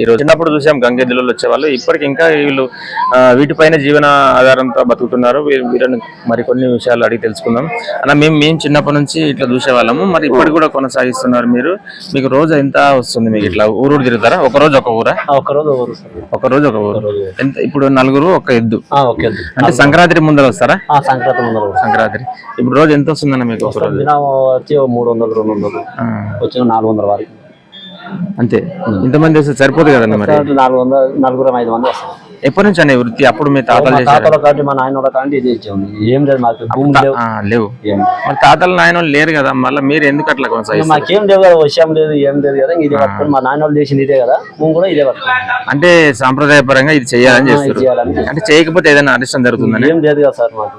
ఈ రోజు చిన్నప్పుడు చూసాం గంగెద్దులలో వచ్చేవాళ్ళు. ఇప్పటికి ఇంకా వీళ్ళు వీటిపైన జీవన ఆధారంతో బతుకుతున్నారు. వీళ్ళని మరికొన్ని విషయాలు అడిగి తెలుసుకుందాం. అన్న మేము మేము చిన్నప్పటి నుంచి ఇట్లా చూసేవాళ్ళము. మరి ఇప్పటికి కూడా కొనసాగిస్తున్నారు మీరు. మీకు రోజు ఎంత వస్తుంది మీకు ఇట్లా ఊరూరు తిరుగుతారా? ఒక రోజు ఒక ఊరా? ఒక్కరోజు ఊరు సార్. ఒక రోజు ఒక ఊరు. ఎంత ఇప్పుడు నలుగురు ఒక ఎద్దు. అంటే సంక్రాంతి ముందర వస్తారా? సంక్రాంతి ముందర ఊరు. సంక్రాంతి ఇప్పుడు రోజు ఎంత వస్తుందన్న మీకు ఒక రోజు? మూడు వందలు రెండు వందలు. వచ్చిన నాలుగు వందల వరకు. అంతే. ఇంతమంది వస్తే సరిపోదు కదండి మరి. నాలుగు వందలు నలుగురు ఐదు మంది వస్తారు ఎప్పటి నుంచి అనే వృత్తి? అప్పుడు మీ తాతలు తాతల కాంటి మా నాయన కాంటి ఇది ఇచ్చింది ఏం లేదు మాకు భూమి లేవు. మరి తాతలు నాయన లేరు కదా మళ్ళీ మీరు ఎందుకు అట్లా కొనసాగిస్తారు? మాకేం లేవు కదా విషయం లేదు ఏం లేదు కదా ఇదే పట్టుకొని మా నాయన చేసింది ఇదే కదా మేము కూడా ఇదే అంటే సాంప్రదాయపరంగా ఇది చేయాలని చేస్తారు అంటే చేయకపోతే ఏదైనా అరిష్టం జరుగుతుందని ఏం లేదు కదా సార్ మాకు.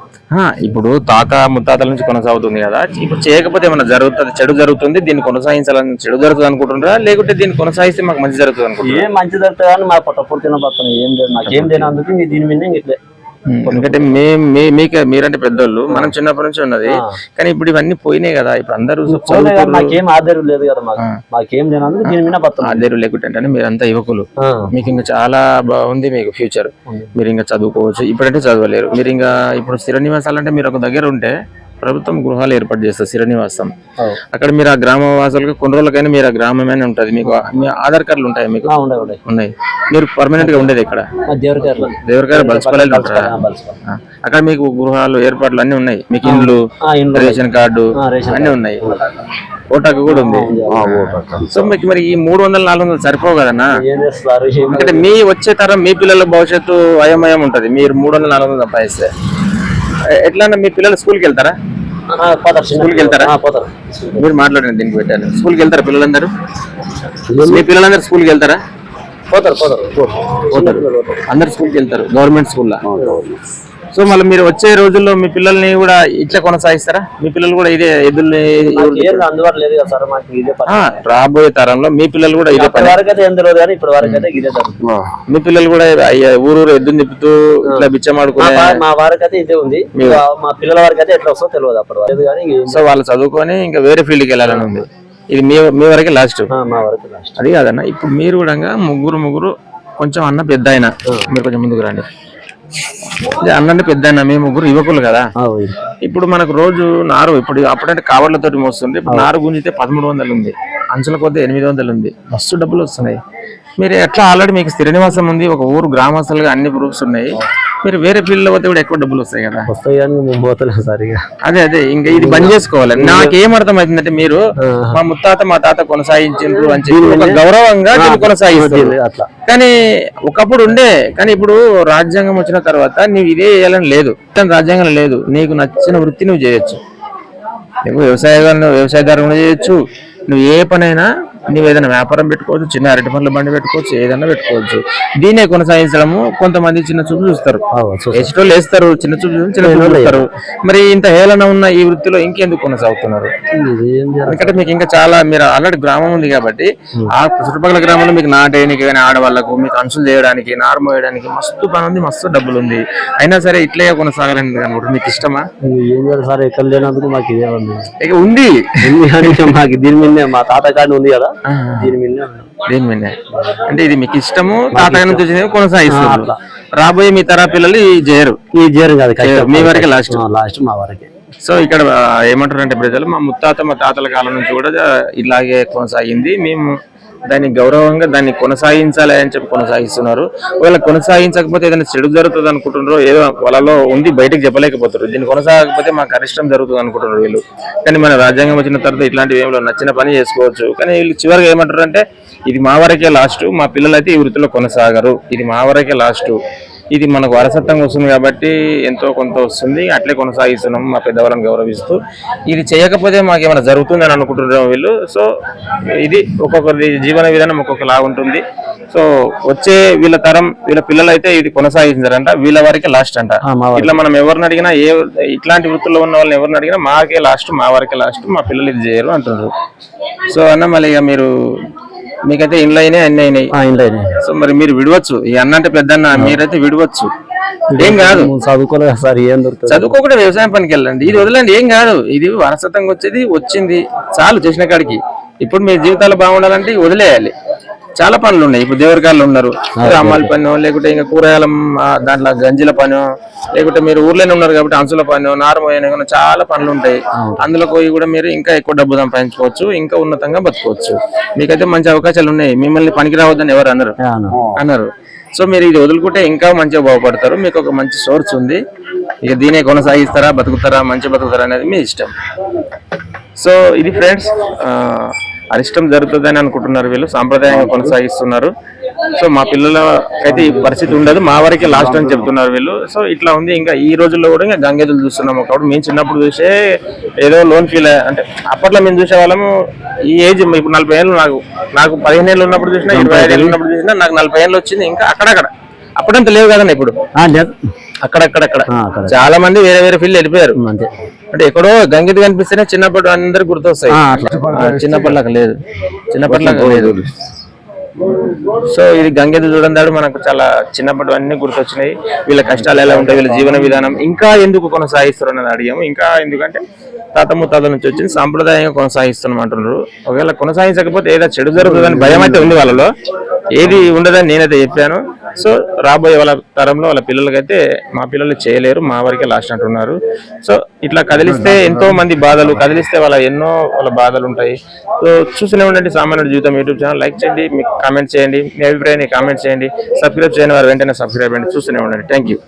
ఇప్పుడు తాత ముత్తాతల నుంచి కొనసాగుతుంది కదా ఇప్పుడు చేయకపోతే ఏమైనా జరుగుతుంది చెడు జరుగుతుంది దీన్ని కొనసాగించాలని చెడు జరుగుతుంది అనుకుంటున్నారా? లేకుంటే దీన్ని కొనసాగిస్తే మాకు మంచి జరుగుతుంది అనుకుంటున్నారా? ఏం మంచి జరుగుతుంది కానీ మా పొట్ట పూర్తిన పక్కన ఏం లేదు నాకు ఏం లేనందుకు ఇంక దీని మీద ఇట్లే. ఎందుకంటే మే మీ- మీకు మీరంటే పెద్దోళ్ళు మనం చిన్నప్పటి నుంచి ఉన్నది. కానీ ఇప్పుడు ఇవన్నీ పోయినాయి కదా ఇప్పుడు అందరూ మాకేం ఆధారం లేదు కదా మాకు. లేనందుకు దీని మీద ఆదేరు లేకుంటే అంటే మీరంతా యువకులు. మీకు ఇంకా చాలా బాగుంది మీకు ఫ్యూచర్. మీరు ఇంకా చదువుకోవచ్చు. ఇప్పుడంటే చదవలేరు. మీరు ఇంకా ఇప్పుడు స్థిర నివాసాలు అంటే మీరు ఒక దగ్గర ఉంటే ప్రభుత్వం గృహాలు ఏర్పాటు చేస్తారు స్థిర నివాసం అక్కడ మీరు ఆ గ్రామ వాసులకు కొన్ని రోజులకైనా మీరు ఆ గ్రామమే ఉంటది మీకు. మీ ఆధార్ కార్డులు ఉంటాయి మీకు? ఉన్నాయి మీరు పర్మనెంట్గా ఉండేది ఇక్కడ దేవరగారు బల్సిపల్లి అక్కడ మీకు గృహాలు ఏర్పాట్లు అన్ని ఉన్నాయి? మీకు ఇండ్లు రేషన్ కార్డు అన్ని ఉన్నాయి. ఓటాకు కూడా ఉంది. సో మీకు మరి ఈ మూడు వందల నాలుగు వందలు సరిపోవు కదన్నా? ఎందుకంటే మీ వచ్చే తరం మీ పిల్లల భవిష్యత్తు అయమయం ఉంటది. మీరు మూడు వందల నాలుగు వందలు సంపాదిస్తే. ఎట్లా మీ పిల్లలు స్కూల్కి వెళ్తారా? స్కూల్కి వెళ్తారా? పోతారు. మీరు మాట్లాడండి దీనికి పెట్టాను స్కూల్కి వెళ్తారా పిల్లలందరూ? మీ పిల్లలందరూ స్కూల్కి వెళ్తారా? పోతారు పోతారు. పోతారు. అందరు స్కూల్కి వెళ్తారు. గవర్నమెంట్ స్కూల్లో సో మళ్ళీ మీరు వచ్చే రోజుల్లో మీ పిల్లల్ని కూడా ఇట్లా కొనసాగిస్తారా? మీ పిల్లలు కూడా ఇదే అందుబాటు లేదు కదా సార్ మాకు ఇదే రాబోయే తరంలో మీ పిల్లలు కూడా ఇదే పని. వరకు అయితే ఏం తెలియదు కానీ ఇప్పటి వరకు అయితే ఇదే మీ పిల్లలు కూడా ఊరూరు ఎద్దుని తిప్పుతూ ఇట్లా బిచ్చమాడుకునే మా వారికి అయితే ఇదే ఉంది. మా పిల్లల వారికి అయితే ఎట్లా వస్తుందో తెలియదు అప్పటి లేదు కానీ సో వాళ్ళు చదువుకొని ఇంకా వేరే ఫీల్డ్కి వెళ్ళాలని ఉంది. ఇది మీ మీ వరకే లాస్ట్. మా వరకు లాస్ట్. అది కాదన్న ఇప్పుడు మీరు కూడా ముగ్గురు ముగ్గురు కొంచెం అన్న పెద్ద ఆయన మీరు కొంచెం ముందుకు రండి. ఇది అన్న అంటే పెద్ద ఆయన మీ ముగ్గురు యువకులు కదా. ఇప్పుడు మనకు రోజు నారు ఇప్పుడు అప్పుడంటే కావర్లతోటి మోస్తుంది. ఇప్పుడు నారు గుంజితే పదమూడు వందలు ఉంది. అంచుల కొద్ది ఎనిమిది వందలు ఉంది. మస్తు డబ్బులు వస్తున్నాయి. మీరు ఎట్లా ఆల్రెడీ మీకు స్థిర నివాసం ఉంది ఒక ఊరు గ్రామస్తులుగా అన్ని ప్రూఫ్స్ ఉన్నాయి. మీరు వేరే ఫీల్డ్ పోతే కూడా ఎక్కువ డబ్బులు వస్తాయి కదా. వస్తాయి మేము పోతలేము సార్ ఇక. అదే అదే ఇంకా ఇది బంద్ చేసుకోవాలి. నాకేం అర్థమవుతుందంటే మీరు మా ముత్తాత మా తాత కొనసాగించారు అని చెప్పి ఒక గౌరవంగా దీన్ని కొనసాగిస్తారు. అట్లా. కానీ ఒకప్పుడు ఉండే కానీ ఇప్పుడు రాజ్యాంగం వచ్చిన తర్వాత నీవు ఇదే చేయాలని లేదు. రాజ్యాంగం లేదు. నీకు నచ్చిన వృత్తి నువ్వు చేయొచ్చు. నువ్వు వ్యవసాయ వ్యవసాయదారులు చేయొచ్చు. నువ్వు ఏ పనైనా నువ్వు ఏదైనా వ్యాపారం పెట్టుకోవచ్చు చిన్న అరటి పండ్ల బండి పెట్టుకోవచ్చు ఏదైనా పెట్టుకోవచ్చు. దీన్నే కొనసాగించడము కొంతమంది చిన్న చూపు చూస్తారు. వేసేటోళ్ళు వేస్తారు చిన్న చూపు చిన్న చూస్తారు. మరి ఇంత హేళన ఉన్న ఈ వృత్తిలో ఇంకెందుకు కొనసాగుతున్నారు? ఎందుకంటే మీకు ఇంకా చాలా మీరు ఆల్రెడీ గ్రామం ఉంది కాబట్టి ఆ చుట్టుపక్కల గ్రామంలో మీకు నాటేయడానికి కానీ ఆడవాళ్ళకు మీకు అంచులు చేయడానికి నారు మోయడానికి మస్తు పని ఉంది మస్తు డబ్బులు ఉంది. అయినా సరే ఇట్లే కొనసాగాలని అనుకుంటారు మీకు ఇష్టమా? ఏం చేయాలి సార్ ఎక్కడ లేనందుకు మాకు ఇదే ఉంది. ఉంది. కానీ మాకు దీని మీద మా తాత కార్డు ఉంది కదా. దీని మీద దేని మీద అంటే ఇది మీకు ఇష్టము తాతయ్య నుంచి వచ్చినవి కొనసాగిస్తారు రాబోయే మీ తర పిల్లలు ఇది చేయరు ఈ జీరం కాదు మీ వరకే లాస్ట్. లాస్ట్ మా వరకే. సో ఇక్కడ ఏమంటారు అంటే ప్రజలు మా ముత్తాత మా తాతల కాలం నుంచి కూడా ఇలాగే కొనసాగింది. మేము దాన్ని గౌరవంగా దాన్ని కొనసాగించాలి అని చెప్పి కొనసాగిస్తున్నారు. ఒకవేళ కొనసాగించకపోతే ఏదైనా చెడు జరుగుతుంది అనుకుంటున్నారో ఏదో వాళ్ళలో ఉంది బయటకు చెప్పలేకపోతారు. దీన్ని కొనసాగకపోతే మాకు అరిష్టం జరుగుతుంది అనుకుంటున్నారు వీళ్ళు. కానీ మన రాజ్యాంగం వచ్చిన తర్వాత ఇట్లాంటివి ఏమో నచ్చిన పని చేసుకోవచ్చు. కానీ వీళ్ళు చివరిగా ఏమంటారు అంటే ఇది మా వరకే లాస్ట్ మా పిల్లలు అయితే ఈ వృత్తిలో కొనసాగరు. ఇది మా వరకే లాస్ట్. ఇది మనకు వారసత్వంగా వస్తుంది కాబట్టి ఎంతో కొంత వస్తుంది. అట్లే కొనసాగిస్తున్నాం మా పెద్దవాళ్ళని గౌరవిస్తూ. ఇది చేయకపోతే మాకు ఏమైనా జరుగుతుంది అని అనుకుంటున్నాం వీళ్ళు. సో ఇది ఒక్కొక్కరి జీవన విధానం ఒక్కొక్కలా ఉంటుంది. సో వచ్చే వీళ్ళ తరం వీళ్ళ పిల్లలు అయితే ఇది కొనసాగించారంట. వీళ్ళ వరకే లాస్ట్ అంట. ఇట్లా మనం ఎవరిని అడిగినా ఏ ఇట్లాంటి వృత్తుల్లో ఉన్న వాళ్ళని ఎవరిని అడిగినా మాకే లాస్ట్ మా వరకే లాస్ట్ మా పిల్లలు ఇది చేయరు అంటున్నారు. సో అన్న మళ్ళీ మీరు మీకైతే ఇండ్లు అయినాయి అన్ని అయినాయి. సో మరి మీరు విడవచ్చు. ఈ అన్న అంటే పెద్దన్న మీరైతే విడవచ్చు. ఏం కాదు. చదువుకోలేదు సార్ ఏం దొరుకుతుంది? చదువుకోకుండా వ్యవసాయం పనికి వెళ్ళండి. ఇది వదలండి ఏం కాదు. ఇది వారసత్వంగా వచ్చేది వచ్చింది. చాలు చేసిన కాడికి. ఇప్పుడు మీ జీవితాలు బాగుండాలంటే వదిలేయాలి. చాలా పనులు ఉన్నాయి. ఇప్పుడు దేవరకాళ్ళు ఉన్నారు. అమ్మాలి పని లేకుంటే ఇంకా కూరగాయల దాంట్లో గంజిల పని లేకుంటే మీరు ఊర్లోనే ఉన్నారు కాబట్టి అంచుల పని నారమోయన చాలా పనులు ఉంటాయి. అందులో పోయి కూడా మీరు ఇంకా ఎక్కువ డబ్బు సంపాదించుకోవచ్చు ఇంకా ఉన్నతంగా బతుకోవచ్చు. మీకైతే మంచి అవకాశాలు ఉన్నాయి. మిమ్మల్ని పనికి రావద్దని ఎవరు అన్నారు. అన్నారు సో మీరు ఇది వదులుకుంటే ఇంకా మంచిగా బాగుపడతారు. మీకు ఒక మంచి సోర్స్ ఉంది. ఇక దీనే కొనసాగిస్తారా బతుకుతారా మంచి బతుకుతారా అనేది మీ ఇష్టం. సో ఇది ఫ్రెండ్స్ అరిష్టం జరుగుతుందని అనుకుంటున్నారు వీళ్ళు. సాంప్రదాయంగా కొనసాగిస్తున్నారు. సో మా పిల్లలకైతే ఈ పరిస్థితి ఉండదు. మా వరకే లాస్ట్ అని చెప్తున్నారు వీళ్ళు. సో ఇట్లా ఉంది. ఇంకా ఈ రోజుల్లో కూడా ఇంకా గంగెదులు చూస్తున్నాం ఒకప్పుడు మేము చిన్నప్పుడు చూసే ఏదో లోన్ ఫీల్ అంటే అప్పట్లో మేము చూసే వాళ్ళము ఈ ఏజ్ ఇప్పుడు నలభై ఏళ్ళు నాకు నాకు పదిహేను ఏళ్ళు ఉన్నప్పుడు చూసినా ఇరవై ఐదు ఏళ్ళు. ఉన్నప్పుడు చూసినా నాకు నలభై ఏళ్ళు వచ్చింది. ఇంకా అక్కడక్కడ. అప్పుడంత లేవు కదండి ఇప్పుడు. అక్కడక్కడక్కడ. ఆ, అక్కడ. చాలా మంది వేరే వేరే ఫీల్డ్ వెళ్ళిపోయారు. అంతే. అంటే ఎక్కడో గంగిది కనిపిస్తేనే చిన్నప్పటి అందరు గుర్తొస్తాయి. చిన్నప్పటిలాగా లేదు. చిన్నప్పటిలాగా లేదు. సో ఇది గంగెది చూడందాడు మనకు చాలా చిన్నప్పటి అన్ని గుర్తొచ్చినాయి. వీళ్ళ కష్టాలు ఎలా ఉంటాయి వీళ్ళ జీవన విధానం. ఇంకా ఎందుకు కొనసాగిస్తారు అని అడిగాము. ఇంకా ఎందుకంటే తాత ముత్తాత నుంచి వచ్చింది సాంప్రదాయంగా కొనసాగిస్తున్నాం అంటున్నారు. ఒకవేళ కొనసాగించకపోతే ఏదో చెడు జరుగుతుందని భయం అయితే ఉంది వాళ్ళలో. ఏది ఉండదని నేనైతే చెప్పాను. సో రాబోయే వాళ్ళ తరంలో వాళ్ళ పిల్లలకైతే మా పిల్లలు చేయలేరు మా వరకే లాస్ట్ అంటున్నారు. సో ఇట్లా కదిలిస్తే ఎంతో మంది బాధలు కదిలిస్తే వాళ్ళ ఎన్నో వాళ్ళ బాధలు ఉంటాయి. సో చూస్తూనే ఉండండి సామాన్యుడు జీవితం యూట్యూబ్ ఛానల్. లైక్ చేయండి మీకు కామెంట్ చేయండి మీ అభిప్రాయాన్ని కామెంట్ చేయండి. సబ్స్క్రైబ్ చేయని వారు వెంటనే సబ్స్క్రైబ్ చేయండి. చూస్తూనే ఉండండి. Thank you.